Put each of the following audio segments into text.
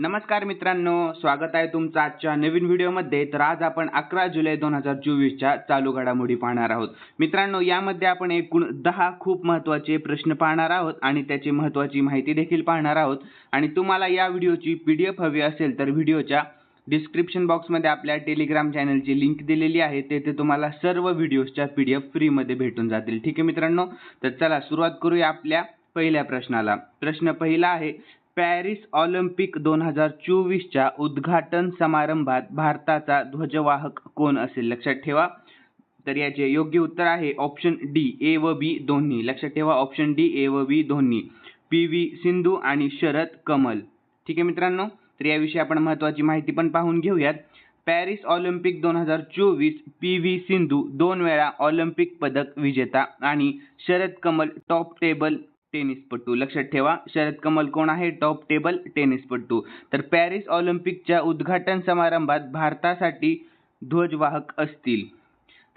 नमस्कार मित्रांनो स्वागत आहे तुमचं आजच्या नवीन व्हिडिओमध्ये. तर आज आपण अकरा जुलै दोन हजार चोवीसच्या चालू घडामोडी पाहणार आहोत. मित्रांनो यामध्ये आपण एकूण दहा खूप महत्त्वाचे प्रश्न पाहणार आहोत आणि त्याची महत्त्वाची माहिती देखील पाहणार आहोत. आणि तुम्हाला या व्हिडिओची पी डी एफ हवी असेल तर व्हिडिओच्या डिस्क्रिप्शन बॉक्समध्ये आपल्या टेलिग्राम चॅनलची लिंक दिलेली आहे. तेथे तुम्हाला सर्व व्हिडिओजच्या पी डी एफ फ्रीमध्ये भेटून जातील. ठीक आहे मित्रांनो? तर चला सुरुवात करूया आपल्या पहिल्या प्रश्नाला. प्रश्न पहिला आहे पॅरिस ऑलिम्पिक दोन हजार चोवीसच्या उद्घाटन समारंभात भारताचा ध्वजवाहक कोण असेल? लक्षात ठेवा. तर याचे योग्य उत्तर आहे ऑप्शन डी ए व बी दोन्ही. लक्षात ठेवा ऑप्शन डी ए व बी दोन्ही. पी व्ही सिंधू आणि शरद कमल. ठीक आहे मित्रांनो? तर याविषयी आपण महत्त्वाची माहिती पण पाहून घेऊयात. पॅरिस ऑलिम्पिक दोन हजार चोवीस पी व्ही सिंधू दोन वेळा ऑलिम्पिक पदक विजेता आणि शरद कमल टॉप टेबल टेनिसपटू लक्षात ठेवा शरद कमल कोण आहे? टॉप टेबल टेनिसपटू तर पॅरिस ऑलिम्पिकच्या उद्घाटन समारंभात भारतासाठी ध्वजवाहक असतील.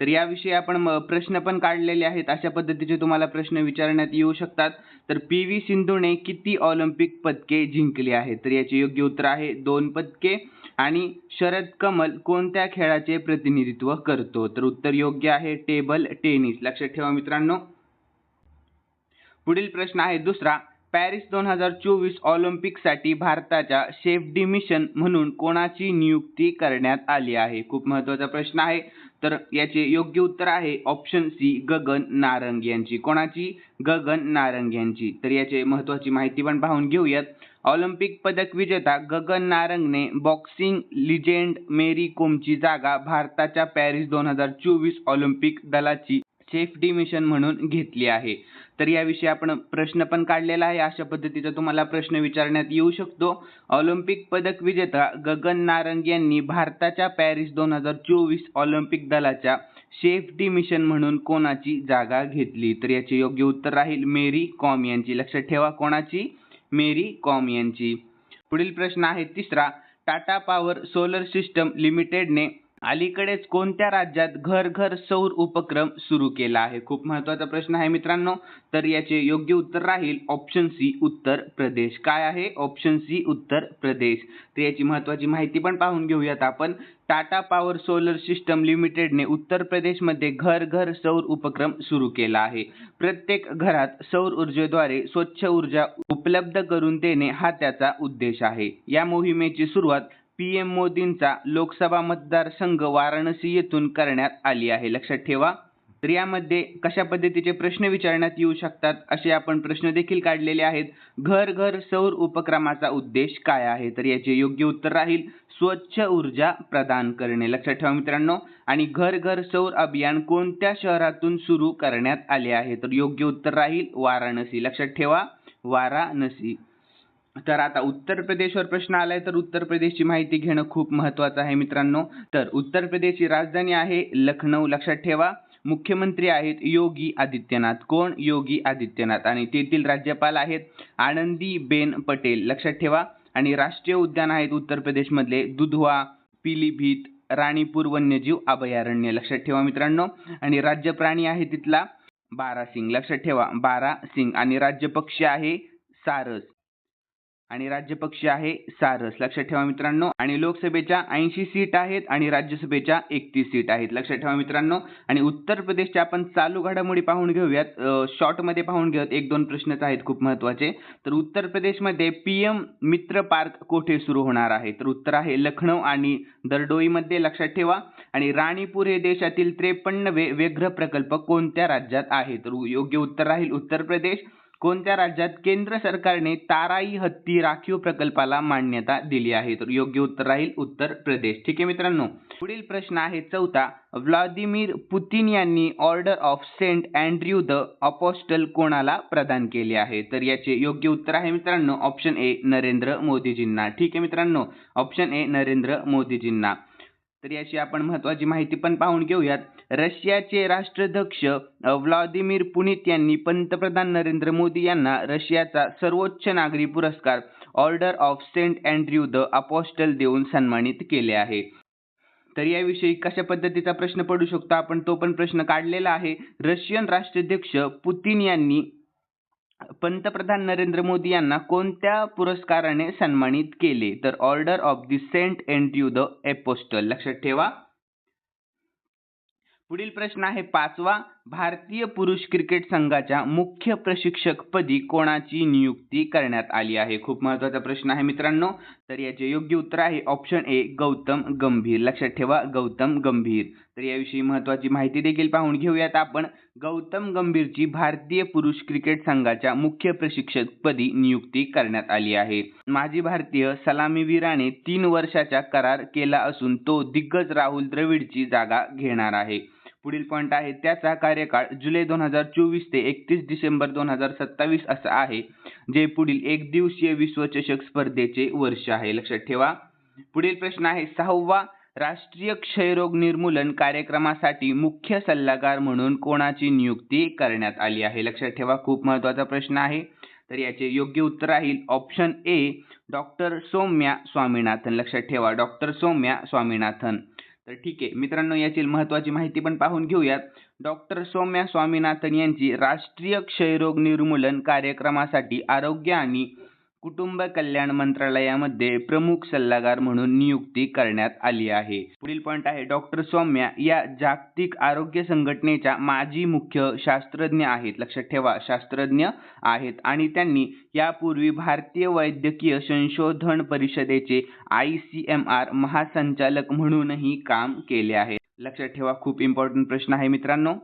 तर याविषयी आपण प्रश्न पण काढलेले आहेत. अशा पद्धतीचे तुम्हाला प्रश्न विचारण्यात येऊ शकतात. तर पी व्ही सिंधूने किती ऑलिम्पिक पदके जिंकली आहेत? तर याचे योग्य उत्तर आहे दोन पदके. आणि शरद कमल कोणत्या खेळाचे प्रतिनिधित्व करतो? तर उत्तर योग्य आहे टेबल टेनिस लक्षात ठेवा मित्रांनो. पुढील प्रश्न आहे दुसरा. पॅरिस दोन हजार चोवीस ऑलिम्पिकसाठी भारताच्या शेफडी मिशन म्हणून कोणाची नियुक्ती करण्यात आली आहे? खूप महत्त्वाचा प्रश्न आहे. तर याचे योग्य उत्तर आहे ऑप्शन सी गगन नारंग यांची. कोणाची? गगन नारंग यांची. तर याचे महत्त्वाची माहिती पण पाहून घेऊयात. ऑलिम्पिक पदक विजेता गगन नारंगने बॉक्सिंग लिजेंड मेरी कोमची जागा भारताच्या पॅरिस दोन हजार चोवीस ऑलिम्पिक दलाची सेफ्टी मिशन म्हणून घेतली आहे. तर याविषयी आपण प्रश्न पण काढलेला आहे. अशा पद्धतीचा तुम्हाला प्रश्न विचारण्यात येऊ शकतो. ऑलिम्पिक पदक विजेता गगन नारंग यांनी भारताच्या पॅरिस दोन हजार चोवीस ऑलिम्पिक दलाच्या सेफ्टी मिशन म्हणून कोणाची जागा घेतली? तर याचे योग्य उत्तर राहील मेरी कॉम यांची. लक्षात ठेवा कोणाची? मेरी कॉम यांची. पुढील प्रश्न आहे तिसरा. टाटा पॉवर सोलर सिस्टम लिमिटेडने अलीकडेच कोणत्या राज्यात घर घर सौर उपक्रम सुरू केला आहे? खूप महत्त्वाचा प्रश्न आहे मित्रांनो. तर याचे योग्य उत्तर राहील ऑप्शन सी उत्तर प्रदेश. काय आहे? Option C Uttar Pradesh. तर याची महत्त्वाची माहिती पण पाहून घेऊयात आपण. टाटा पॉवर सोलर सिस्टम लिमिटेडने उत्तर प्रदेशमध्ये घर घर सौर उपक्रम सुरू केला आहे. प्रत्येक घरात सौर ऊर्जेद्वारे स्वच्छ ऊर्जा उपलब्ध करून देणे हा त्याचा उद्देश आहे. या मोहिमेची सुरुवात पी एम मोदींचा लोकसभा मतदारसंघ वाराणसी येथून करण्यात आली आहे. लक्षात ठेवा. तर यामध्ये कशा पद्धतीचे प्रश्न विचारण्यात येऊ शकतात असे आपण प्रश्न देखील काढलेले आहेत. घर घर सौर उपक्रमाचा उद्देश काय आहे? तर याचे योग्य उत्तर राहील स्वच्छ ऊर्जा प्रदान करणे. लक्षात ठेवा मित्रांनो. आणि घर घर सौर अभियान कोणत्या शहरातून सुरू करण्यात आले आहे? तर योग्य उत्तर राहील वाराणसी. लक्षात ठेवा. वाराणसी. तर आता उत्तर प्रदेशवर प्रश्न आलाय तर उत्तर प्रदेशची माहिती घेणं खूप महत्त्वाचं आहे मित्रांनो. तर उत्तर प्रदेशची राजधानी आहे लखनौ लक्षात ठेवा. मुख्यमंत्री आहेत योगी आदित्यनाथ. कोण? योगी आदित्यनाथ. आणि तेथील राज्यपाल आहेत आनंदीबेन पटेल. लक्षात ठेवा. आणि राष्ट्रीय उद्यान आहेत उत्तर प्रदेशमधले दुधवा पिलीभीत राणीपूर वन्यजीव अभयारण्य. लक्षात ठेवा मित्रांनो. आणि राज्य प्राणी आहे तिथला बारासिंग. लक्षात ठेवा. बारा सिंग आणि राज्य पक्षी आहे सारस. आणि राज्यपक्षी आहे सारस. लक्षात ठेवा मित्रांनो. आणि लोकसभेच्या ऐंशी सीट आहेत आणि राज्यसभेच्या एकतीस सीट आहेत. लक्षात ठेवा मित्रांनो. आणि उत्तर प्रदेशच्या आपण चालू घडामोडी पाहून घेऊयात. शॉर्टमध्ये पाहून घेऊयात. एक दोन प्रश्नच आहेत खूप महत्त्वाचे. तर उत्तर प्रदेशमध्ये पी एम मित्र पार्क कोठे सुरू होणार आहे? तर उत्तर आहे लखनौ आणि दरडोईमध्ये लक्षात ठेवा. आणि राणीपूर हे देशातील त्रेपन्नवे व्याघ्र प्रकल्प कोणत्या राज्यात आहे? तर योग्य उत्तर राहील उत्तर प्रदेश. कोणत्या राज्यात केंद्र सरकारने ताराई हत्ती राखीव प्रकल्पाला मान्यता दिली आहे? तर योग्य उत्तर राहील उत्तर प्रदेश. ठीक आहे मित्रांनो पुढील प्रश्न आहे चौथा. व्लादिमीर पुतिन यांनी order of saint Andrew the apostle कोणाला प्रदान केले आहे? तर याचे योग्य उत्तर आहे मित्रांनो ऑप्शन ए नरेंद्र मोदीजींना. ठीक आहे मित्रांनो ऑप्शन ए नरेंद्र मोदीजींना. तर याची आपण महत्त्वाची माहिती पण पाहून घेऊयात. रशियाचे राष्ट्राध्यक्ष व्लादिमीर पुनित यांनी पंतप्रधान नरेंद्र मोदी यांना रशियाचा सर्वोच्च नागरी पुरस्कार order of saint Andrew the apostle देऊन सन्मानित केले आहे. तर याविषयी कशा पद्धतीचा प्रश्न पडू शकतो? आपण तो पण प्रश्न काढलेला आहे. रशियन राष्ट्राध्यक्ष पुतिन यांनी पंतप्रधान नरेंद्र मोदी यांना कोणत्या पुरस्काराने सन्मानित केले? तर order of the saint Andrew the apostle लक्षात ठेवा. पुढील प्रश्न आहे पाचवा. भारतीय पुरुष क्रिकेट संघाच्या मुख्य प्रशिक्षकपदी कोणाची नियुक्ती करण्यात आली आहे? खूप महत्त्वाचा प्रश्न आहे मित्रांनो. तर याचे योग्य उत्तर आहे ऑप्शन ए गौतम गंभीर. लक्षात ठेवा गौतम गंभीर. तर याविषयी महत्वाची माहिती देखील पाहून घेऊयात आपण. गौतम गंभीरची भारतीय पुरुष क्रिकेट संघाच्या मुख्य प्रशिक्षकपदी नियुक्ती करण्यात आली आहे. माजी भारतीय सलामीवीराने तीन वर्षाचा करार केला असून तो दिग्गज राहुल द्रविडची जागा घेणार आहे. पुढील पॉईंट आहे. त्याचा कार्यकाळ जुलै दोन हजार चोवीस ते एकतीस डिसेंबर दोन हजार सत्तावीस असा आहे. जे पुढील एक दिवसीय विश्वचषक स्पर्धेचे वर्ष आहे. लक्षात ठेवा. पुढील प्रश्न आहे सहावा राष्ट्रीय क्षयरोग निर्मूलन कार्यक्रमासाठी मुख्य सल्लागार म्हणून कोणाची नियुक्ती करण्यात आली आहे? लक्षात ठेवा खूप महत्त्वाचा प्रश्न आहे. तर याचे योग्य उत्तर राहील option A doctor Soumya Swaminathan. लक्षात ठेवा डॉक्टर सौम्या स्वामीनाथन. तर ठीक आहे. मित्रांनो याची महत्वाची माहिती पण पाहून घेऊयात. डॉक्टर सौम्या स्वामीनाथन यांची राष्ट्रीय क्षयरोग निर्मूलन कार्यक्रमासाठी आरोग्य आणि कुटुंब कल्याण मंत्रालयामध्ये प्रमुख सल्लागार म्हणून नियुक्ती करण्यात आली आहे. पुढील पॉईंट आहे डॉक्टर सौम्या या जागतिक आरोग्य संघटनेच्या माजी मुख्य शास्त्रज्ञ आहेत. लक्षात ठेवा शास्त्रज्ञ आहेत आणि त्यांनी यापूर्वी भारतीय वैद्यकीय संशोधन परिषदेचे आय सी एम आर महासंचालक म्हणूनही काम केले आहे. लक्षात ठेवा खूप इम्पॉर्टंट प्रश्न आहे मित्रांनो.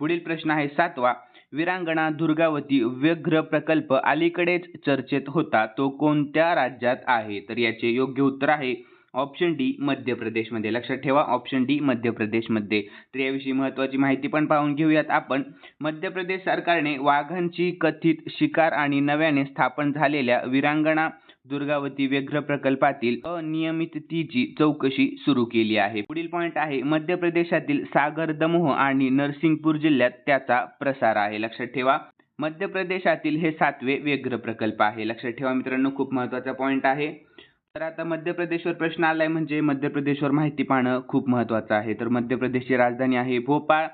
पुढील प्रश्न आहे सातवा विरांगणा दुर्गावती व्याघ्र प्रकल्प अलीकडेच चर्चेत होता. तो कोणत्या राज्यात आहे? तर याचे योग्य उत्तर आहे ऑप्शन डी मध्य प्रदेशमध्ये. लक्षात ठेवा ऑप्शन डी मध्य प्रदेशमध्ये. तर याविषयी महत्त्वाची माहिती पण पाहून घेऊयात आपण. मध्य प्रदेश सरकारने वाघांची कथित शिकार आणि नव्याने स्थापन झालेल्या वीरांगणा दुर्गावती व्याघ्र प्रकल्पातील अनियमिततेची चौकशी सुरू केली आहे. पुढील पॉईंट आहे मध्य प्रदेशातील सागर दमोह आणि नरसिंगपूर जिल्ह्यात त्याचा प्रसार आहे. लक्षात ठेवा मध्य प्रदेशातील हे सातवे व्याघ्र प्रकल्प आहे. लक्षात ठेवा मित्रांनो खूप महत्त्वाचा पॉईंट आहे. तर आता मध्य प्रदेशवर प्रश्न आलाय म्हणजे मध्य प्रदेशवर माहिती पाहणं खूप महत्वाचं आहे. तर मध्य प्रदेशची राजधानी आहे भोपाळ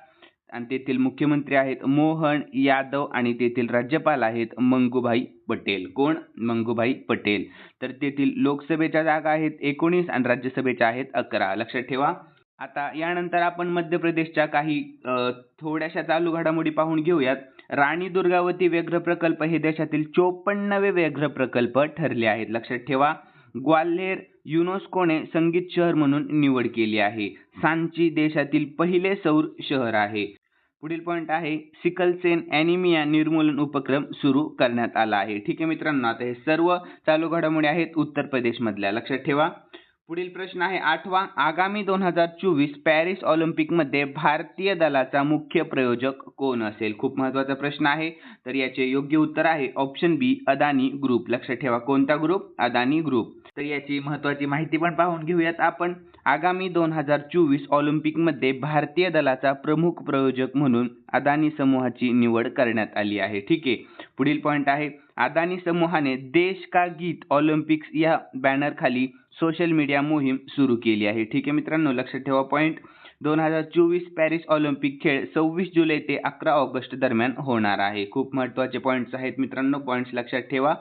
आणि तेथील मुख्यमंत्री आहेत मोहन यादव आणि तेथील राज्यपाल आहेत मंगूभाई पटेल. कोण? मंगूभाई पटेल. तर तेथील लोकसभेच्या जागा आहेत एकोणीस आणि राज्यसभेच्या आहेत अकरा. लक्षात ठेवा. आता यानंतर आपण मध्य प्रदेशच्या काही थोड्याशा चालू घडामोडी पाहून घेऊयात. राणी दुर्गावती व्याघ्र प्रकल्प हे देशातील चोपन्नवे व्याघ्र प्रकल्प ठरले आहेत. लक्षात ठेवा. ग्वाल्हेर युनेस्कोने संगीत शहर म्हणून निवड केली आहे. सांची देशातील पहिले सौर शहर आहे. पुढील पॉईंट आहे सिकलसेन ॲनिमिया निर्मूलन उपक्रम सुरू करण्यात आला आहे. ठीक आहे मित्रांनो आता हे सर्व चालू घडामोडी आहेत उत्तर प्रदेशमधल्या. लक्षात ठेवा. पुढील प्रश्न आहे आठवा आगामी दोन हजार चोवीस पॅरिस ऑलिम्पिकमध्ये भारतीय दलाचा मुख्य प्रयोजक कोण असेल? खूप महत्त्वाचा प्रश्न आहे. तर याचे योग्य उत्तर आहे ऑप्शन बी अदानी ग्रुप लक्षात ठेवा कोणता ग्रुप अदानी ग्रुप तर याची महत्वाची माहिती पण पाहून घेऊयात आपण. आगामी दोन हजार चोवीस ऑलिम्पिकमध्ये भारतीय दलाचा प्रमुख प्रयोजक म्हणून अदानी समूहाची निवड करण्यात आली आहे. ठीक आहे. पुढील पॉईंट आहे. अदानी समूहाने देश का गीत ऑलिम्पिक्स या बॅनरखाली सोशल मीडिया मोहीम सुरू केली आहे. ठीक आहे मित्रांनो लक्षात ठेवा पॉईंट दोन हजार चोवीस पॅरिस ऑलिम्पिक खेळ सव्वीस जुलै ते अकरा ऑगस्ट दरम्यान होणार आहे. खूप महत्त्वाचे पॉईंट्स आहेत मित्रांनो. पॉईंट्स लक्षात ठेवा.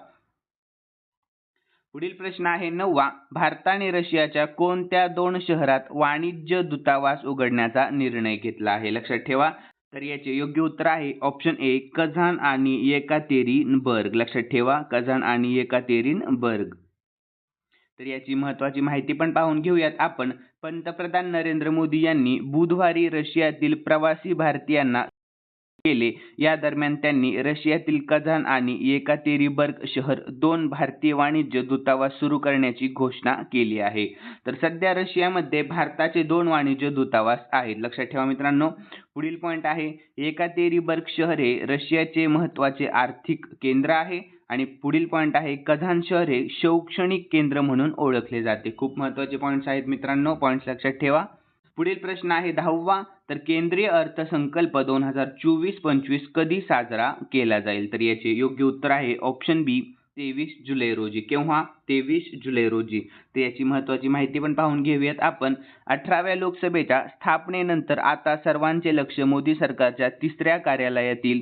पुढील प्रश्न आहे नववा. भारताने रशियाच्या कोणत्या दोन शहरात वाणिज्य दूतावास उघडण्याचा निर्णय घेतला आहे? लक्षात ठेवा. तर याचे योग्य उत्तर आहे ऑप्शन ए कझान आणि येकातेरिनबर्ग. लक्षात ठेवा कझान आणि येकातेरिनबर्ग. तर याची महत्वाची माहिती पण पाहून घेऊयात आपण. पंतप्रधान नरेंद्र मोदी यांनी बुधवारी रशियातील प्रवासी भारतीयांना केले. या दरम्यान त्यांनी रशियातील कझान आणि येकातेरिबर्ग शहर दोन भारतीय वाणिज्य दूतावास सुरू करण्याची घोषणा केली आहे. तर सध्या रशियामध्ये भारताचे दोन वाणिज्य दूतावास आहेत. लक्षात ठेवा मित्रांनो पुढील पॉईंट आहे. येकातेरिबर्ग शहर हे रशियाचे महत्त्वाचे आर्थिक केंद्र आहे आणि पुढील पॉईंट आहे कझान शहर हे शैक्षणिक केंद्र म्हणून ओळखले जाते. खूप महत्त्वाचे पॉईंट्स आहेत मित्रांनो. पॉईंट्स लक्षात ठेवा. पुढील प्रश्न आहे दहावा. तर केंद्रीय अर्थसंकल्प दोन हजार चोवीस पंचवीस कधी साजरा केला जाईल? तर याचे योग्य उत्तर आहे ऑप्शन बी तेवीस जुलै रोजी. केव्हा? तेवीस जुलै रोजी. तर याची महत्वाची माहिती पण पाहून घेऊयात आपण. अठराव्या लोकसभेच्या स्थापनेनंतर आता सर्वांचे लक्ष मोदी सरकारच्या तिसऱ्या कार्यालयातील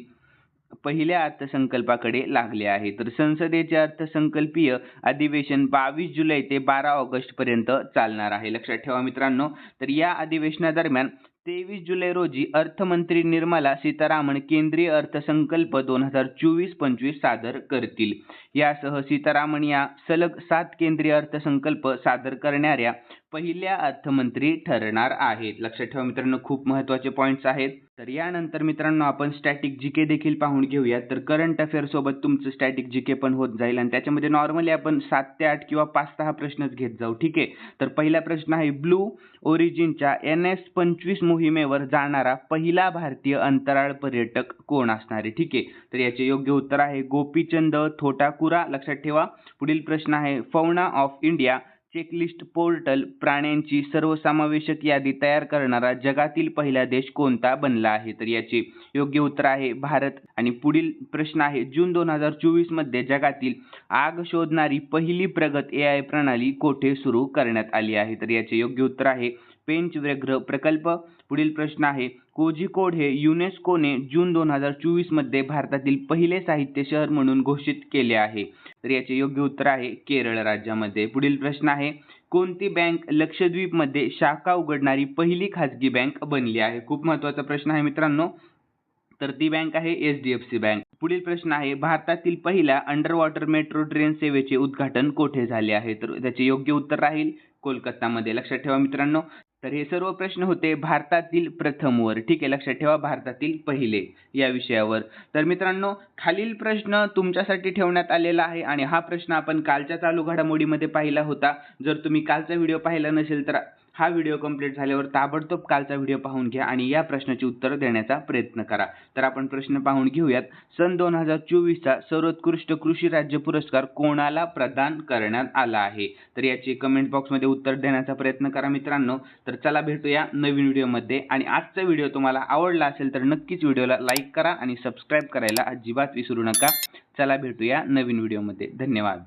पहिल्या अर्थसंकल्पाकडे लागले आहे. तर संसदेचे अर्थसंकल्पीय अधिवेशन बावीस जुलै ते बारा ऑगस्ट पर्यंत चालणार आहे. लक्षात ठेवा मित्रांनो. तर या अधिवेशनादरम्यान तेवीस जुलै रोजी अर्थमंत्री निर्मला सीतारामन केंद्रीय अर्थसंकल्प दोन हजार चोवीस पंचवीस सादर करतील. यासह सीतारामन या सलग सात केंद्रीय अर्थसंकल्प सादर करणाऱ्या पहिल्या अर्थमंत्री ठरणार आहेत. लक्षात ठेवा मित्रांनो खूप महत्त्वाचे पॉईंट्स आहेत. तर यानंतर मित्रांनो आपण स्टॅटिक जी के देखील पाहून घेऊयात. तर करंट अफेअर सोबत तुमचं स्टॅटिक जी के पण होत जाईल आणि त्याच्यामध्ये नॉर्मली आपण सात ते आठ किंवा पाच सहा प्रश्नच घेत जाऊ ठीक आहे? तर पहिला प्रश्न आहे ब्लू ओरिजिनच्या एन एस पंचवीस मोहिमेवर जाणारा पहिला भारतीय अंतराळ पर्यटक कोण असणार आहे ठीक आहे? तर याचे योग्य उत्तर आहे गोपीचंद थोटाकुरा. लक्षात ठेवा पुढील प्रश्न आहे fauna of India checklist portal प्राण्यांची सर्वसमावेशक यादी तयार करणारा जगातील पहिला देश कोणता बनला आहे? तर याचे योग्य उत्तर आहे भारत. आणि पुढील प्रश्न आहे जून दोन हजार चोवीसमध्ये जगातील आग शोधणारी पहिली प्रगत ए आय प्रणाली कोठे सुरू करण्यात आली आहे? तर याचे योग्य उत्तर आहे पेंच व्याघ्र प्रकल्प पुढील प्रश्न आहे. कोझिकोड हे युनेस्कोने जून दोन हजार चोवीसमध्ये भारतातील पहिले साहित्य शहर म्हणून घोषित केले आहे. तर याचे योग्य उत्तर आहे केरळ राज्यामध्ये. पुढील प्रश्न आहे कोणती बँक लक्षद्वीपमध्ये शाखा उघडणारी पहिली खाजगी बँक बनली आहे? खूप महत्त्वाचा प्रश्न आहे मित्रांनो. तर ती बँक आहे H D F C bank. पुढील प्रश्न आहे भारतातील पहिल्या अंडर वॉटर मेट्रो ट्रेन सेवेचे उद्घाटन कोठे झाले आहे? तर त्याचे योग्य उत्तर राहील कोलकातामध्ये. लक्षात ठेवा मित्रांनो. तर हे सर्व प्रश्न होते भारतातील प्रथम वर. ठीक आहे लक्षात ठेवा भारतातील पहिले या विषयावर. तर मित्रांनो खालील प्रश्न तुमच्यासाठी ठेवण्यात आलेला आहे आणि हा प्रश्न आपण कालच्या चालू घडामोडीमध्ये पाहिला होता. जर तुम्ही कालचा व्हिडिओ पाहिला नसेल तर हा व्हिडिओ कंप्लीट झाल्यावर ताबडतोब कालचा व्हिडिओ पाहून घ्या आणि या प्रश्नाची उत्तर देण्याचा प्रयत्न करा. तर आपण प्रश्न पाहून घेऊयात. सन दोन हजार चोवीसचा सर्वोत्कृष्ट कृषी राज्य पुरस्कार कोणाला प्रदान करण्यात आला आहे? तर याचे कमेंट बॉक्समध्ये उत्तर देण्याचा प्रयत्न करा मित्रांनो. तर चला भेटूया नवीन व्हिडिओमध्ये आणि आजचा व्हिडिओ तुम्हाला आवडला असेल तर नक्कीच व्हिडिओला लाईक करा आणि सबस्क्राईब करायला अजिबात विसरू नका. चला भेटूया नवीन व्हिडिओमध्ये धन्यवाद.